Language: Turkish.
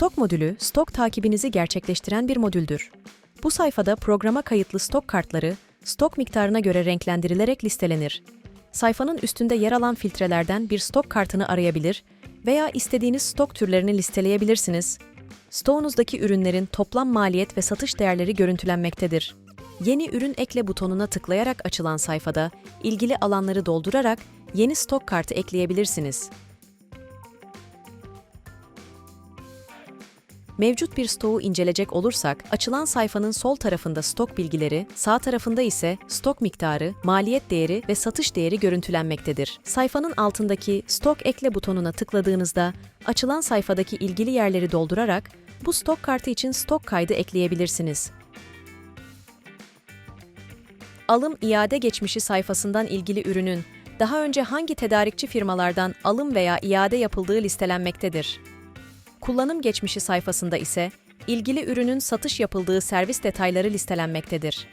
Stok modülü, stok takibinizi gerçekleştiren bir modüldür. Bu sayfada programa kayıtlı stok kartları, stok miktarına göre renklendirilerek listelenir. Sayfanın üstünde yer alan filtrelerden bir stok kartını arayabilir veya istediğiniz stok türlerini listeleyebilirsiniz. Stoğunuzdaki ürünlerin toplam maliyet ve satış değerleri görüntülenmektedir. Yeni ürün ekle butonuna tıklayarak açılan sayfada ilgili alanları doldurarak yeni stok kartı ekleyebilirsiniz. Mevcut bir stoğu inceleyecek olursak, açılan sayfanın sol tarafında stok bilgileri, sağ tarafında ise stok miktarı, maliyet değeri ve satış değeri görüntülenmektedir. Sayfanın altındaki Stok ekle butonuna tıkladığınızda, açılan sayfadaki ilgili yerleri doldurarak bu stok kartı için stok kaydı ekleyebilirsiniz. Alım iade geçmişi sayfasından ilgili ürünün daha önce hangi tedarikçi firmalardan alım veya iade yapıldığı listelenmektedir. Kullanım geçmişi sayfasında ise ilgili ürünün satış yapıldığı servis detayları listelenmektedir.